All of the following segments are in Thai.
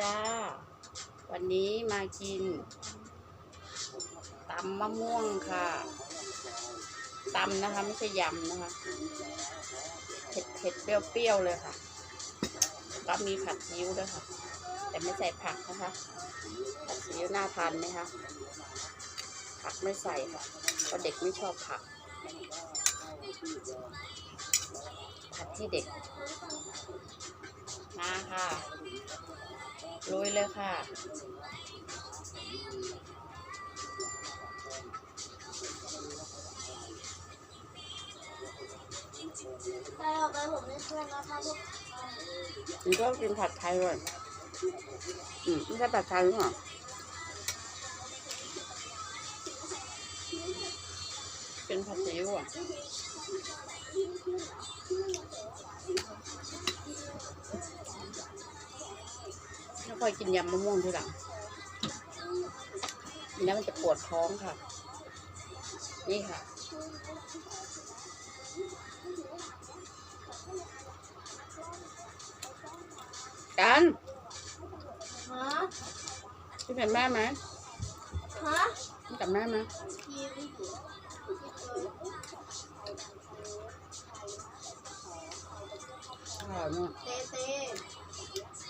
จ้า วันนี้มากินตำมะม่วงค่ะตำนะคะ ไม่ใช่ยำนะคะ เผ็ดเผ็ดเปรี้ยวๆเลยค่ะ ก็มีผัดซีอิ๊วด้วยค่ะ แต่ไม่ใส่ผักนะคะ ผัดซีอิ๊วน่าทานไหมคะผักไม่ใส่ค่ะเพราะเด็กไม่ชอบผัก ผัดที่เด็กมาค่ะ ลุยเลยค่ะไปออกไปผมไม่ช่วยนะคะทุกมันก็กินผัดไทยเลยอืมไม่ใช่ผัดไทยหรือเปล่าเป็นผัดซีอิ๊วอะ ค่อยกินยำมะม่วงทีหลังกินแล้วมันจะปวดท้องค่ะ นี่ค่ะ กันฮะพี่เป็นแม่ไหมฮะพี่กับแม่ไหมยิ้มอร่อยมาก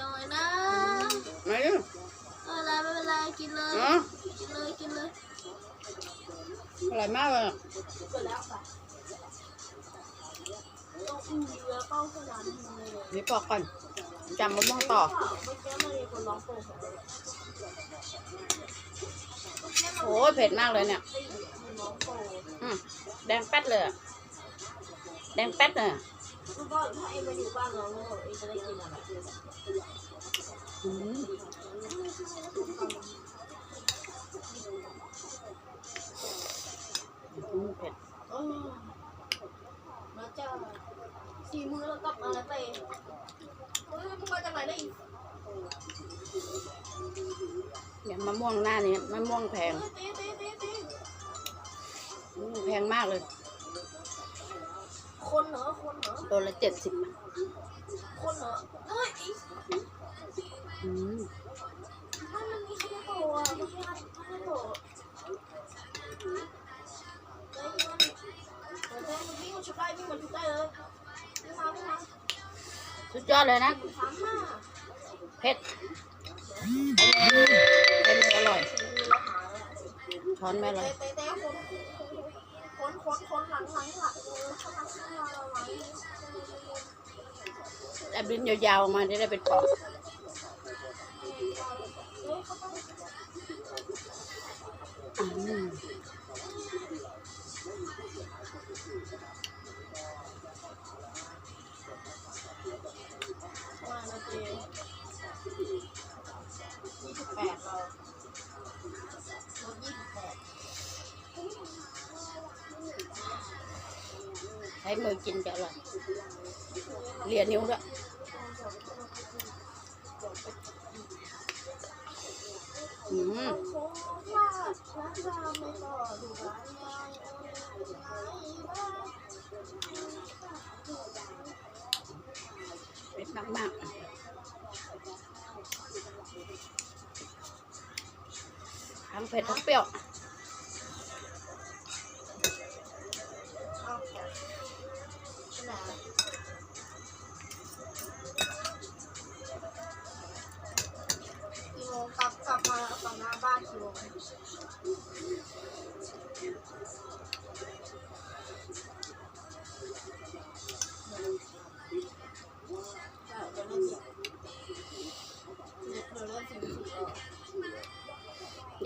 คนเดียวเลยนะมาดิไม่เป็นไรไม่เป็นไรกินเลยกินเลยกินเลยอร่อยมากเลยอะเกิดแล้วค่ะต้องอุ้เรือเป้าขนาดนี้เลยนี่ปอกก่อนจำมะม่วงต่อ เมื่อกี้มันมีคนร้องโปรของเราโอ้ยเผ็ดมากเลยเนี่ยมันร้องโปรอืมแดงแป๊ดเลยอะแดงแป๊ดเลยอะคือถ้าเอ็มไปอยู่บ้านเราแล้วเอ็มจะได้กินอะไร เผ็ดเออมาจ้าสี่มือแล้วกลับมาแล้วเต้เฮ้ยมึงมาจากไหนได้อีกเนี่ยมะม่วงหน้านี้มะม่วงแพงเต้เต้เต้เต้อืมแพงมากเลย คนเหรอคนเหรอตัวละเจ็ดสิบ คนเหรอเฮ้ยอี อืมมันมันมีแค่โปรอะมันแค่แค่โปรเฮ้ยมันเฮ้ยมันวิ่งมาชุดได้วิ่งมาชุดไม่มาสุดยอดเลยนะ เผ็ดไอ้นี่อร่อยช้อนแม่เลเต้ยเต้เต้คนคนคนคนหลังหลังหลังเออข้างหลังข้างหลังเราไว้แอบลิ้นยาวๆมาได้เป็นปอก อืมมานะเต้ยี่สิบแปดเราลดยี่สิบแปดใช้มือกินจะอร่อยเลียนิ้วด้วย เป็ดมากๆทั้งเผ็ดทั้งเปรี้ยว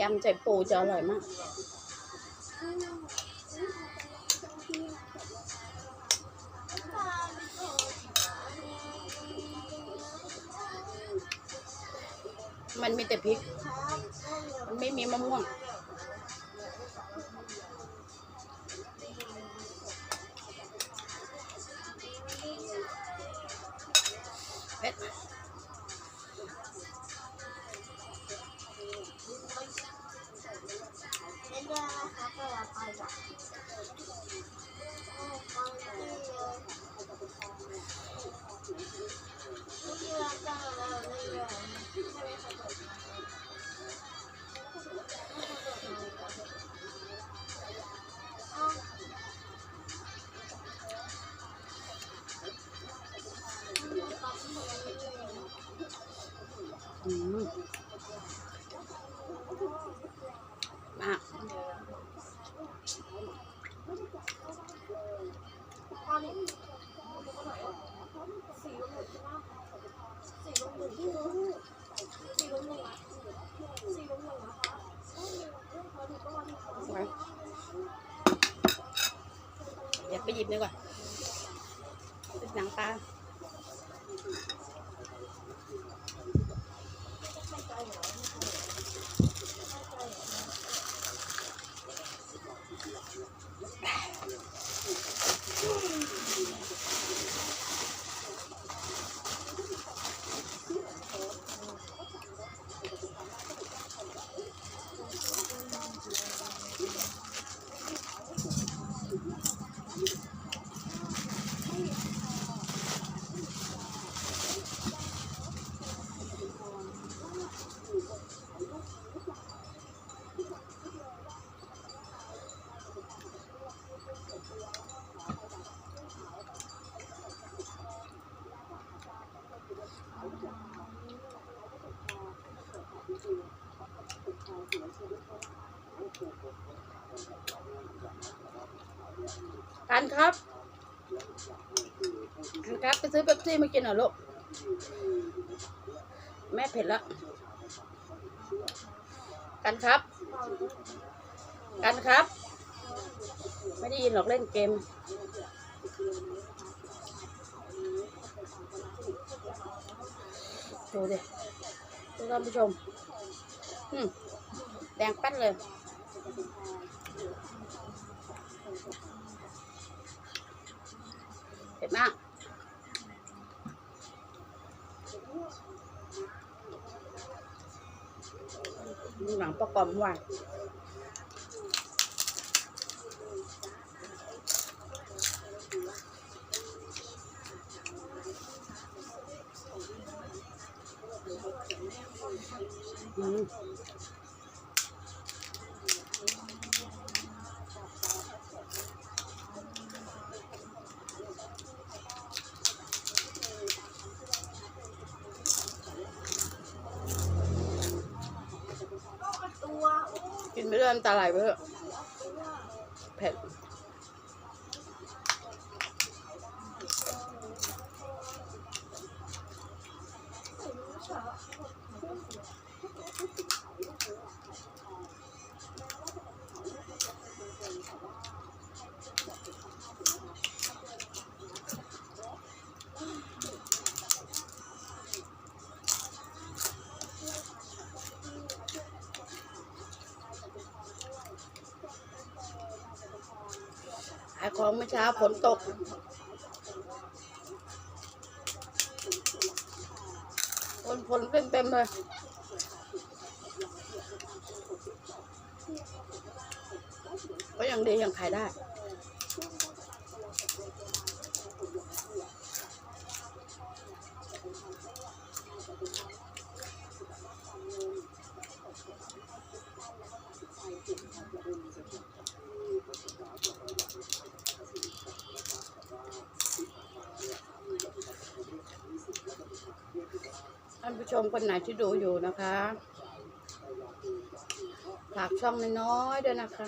ยำใส่ปูจะอร่อยมาก มันมีแต่พริก มันไม่มีมะม่วง เดี๋ยวไปหยิบดีกว่าหนังปลา ครับกันครับไปซื้อเป๊ปซี่มากินหน่อยลูก แม่เผ็ดแล้วกันครับ กันครับ ไม่ได้ยินหรอกเล่นเกม ดูดิดูท่านผู้ชมแดงแป๊ดเลย เผ็ดมาก หนังประกอบว่ะอื ไปเรื่อยน้ำตาไหลไปเถอะเผ็ด ของเมื่อเช้าฝนตก ฝนฝนเต็มเต็มๆเลยก็ยังดียังขายได้ ชมคนไหนที่ดูอยู่นะคะฝากช่องน้อยๆด้วยนะคะ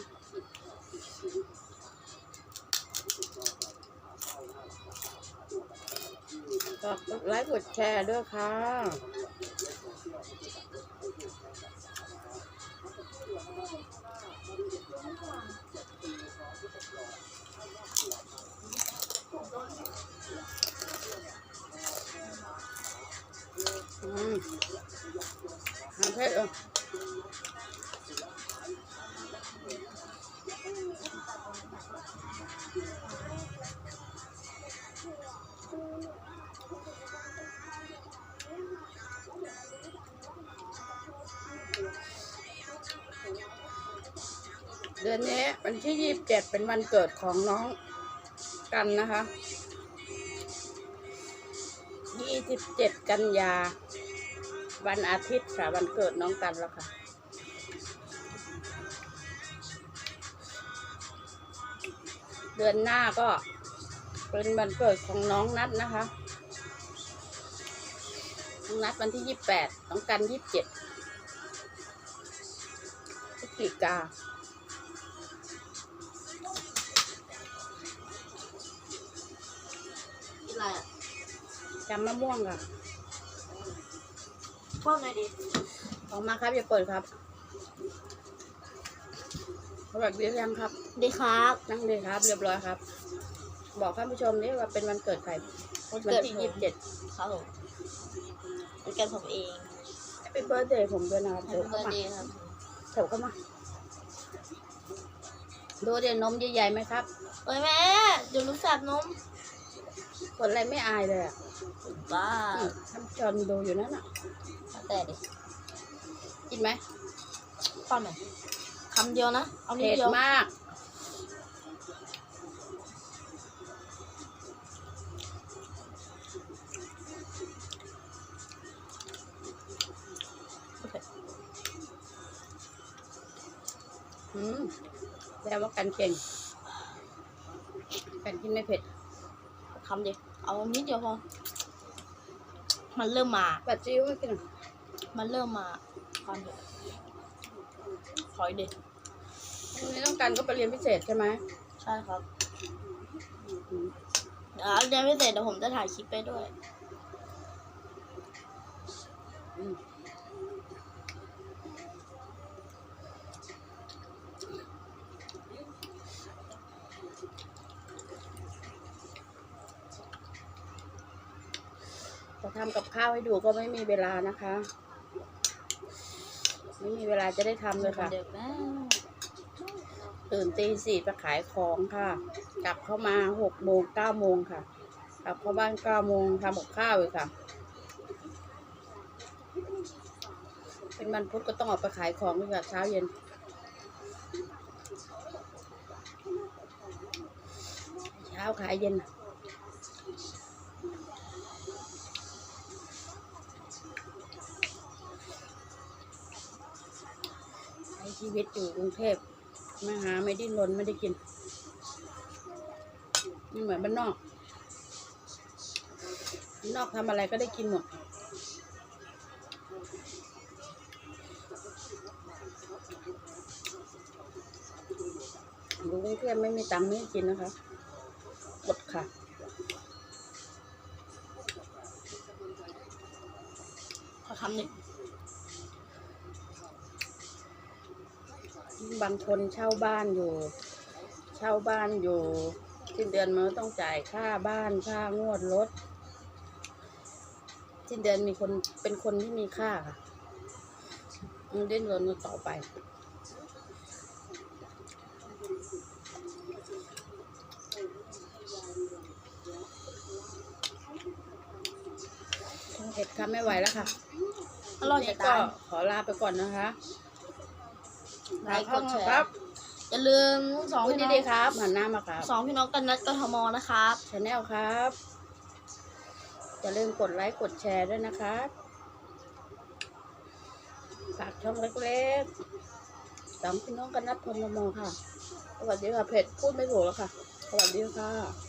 ฝากกดไลค์กดแชร์ด้วยค่ะอ หางเพชรเออเดือนนี้วันที่ยี่สิบเจ็ดเป็นวันเกิดของน้องกันนะคะยี่สิบเจ็ดกันยา วันอาทิตย์ค่ะวันเกิดน้องกันแล้วค่ะ เดือนหน้าก็เป็นวันเกิดของน้องนัดนะคะน้องนัดวันที่ยี่สิบแปดน้องกันยี่สิบเจ็ดพฤศจิกากินอะไรอะจำมะม่วงค่ะ พวกไหนดีออกมาครับอย่าเปิดครับสวัสดียังครับ ดีครับ นั่งเลยครับ เรียบร้อยครับ บอกท่านผู้ชมนี่ว่าเป็นวันเกิดใครวันวันเกิดที่ผมยี่สิบเจ็ดครับผมวันเกิดผมเองเป็นเบิร์ดเดย์ผมด้วยนะครับแฮเดี๋ปยวปี้เข้าเบิร์มาดเดย์ครับเดี๋ยวเข้ามาดูเดี๋ยวนมใหญ่ๆไหมครับเอ้ยแม่เดี๋ยวรู้สับนมคนอะไรไม่อายเลยอะบ้าอืมท่านผู้ชมดูอยู่นั่นอะ แต่ดิกินไหมป้อนหน่อยคำเดียวนะ เอานิดเผ็ดเดียวมาก อืมแปลว่ากันเก่งกันกินไม่เผ็ดคำเดียวเอานิดเดียวพอมันเริ่มมาปัดจิ้วไม่กินหรอ มันเริ่มมาความเดียวถอยเด็ดวันนี้ต้องการก็ไปเรียนพิเศษใช่ไหมใช่ครับอืมเดี๋ยวเรียนพิเศษเดี๋ยวผมจะถ่ายคลิปไปด้วยอืมจะทำกับข้าวให้ดูก็ไม่มีเวลานะคะ ไม่มีเวลาจะได้ทำเลยค่ะเด็กแล้วตื่นตีสี่ไปขายของค่ะ กลับเข้ามาหกโมงเก้าโมงค่ะ กลับเข้าบ้านเก้าโมงทำกับข้าวเลยค่ะ เป็นวันพุธก็ต้องออกไปขายของด้วยค่ะเช้าเย็นเช้าขายเย็นน่ะ ชีวิตอยู่กรุงเทพไม่หาไม่ดิ้นรนไม่ได้กินไม่เหมือนบ้านนอกนอกทำอะไรก็ได้กินหมดอยู่กรุงเทพไม่มีตังค์ไม่ให้กินนะคะ บางคนเช่าบ้านอยู่ เช่าบ้านอยู่สิ้นเดือนมันก็ต้องจ่ายค่าบ้านค่างวดรถสิ้นเดือนมีคนเป็นคนที่มีค่าค่ะมันเด่นรนกันต่อไป เผ็ดค่ะไม่ไหวแล้วค่ะอร่อยนี่จะก็ตายขอลาไปก่อนนะคะ ไลค์กดแชร์ครับอย่าลืมสองพูดพี่น้องดีๆครับหันหน้ามาครับสองพี่น้องกันนัดกทมนะครับชาแนลครับอย่าลืมกดไลค์กดแชร์ด้วยนะครับฝากช่องเล็กๆสองพี่น้องกันนัดพลมค่ะสวัสดีค่ะเผ็ดพูดไม่ถูกแล้วค่ะ สวัสดีค่ะ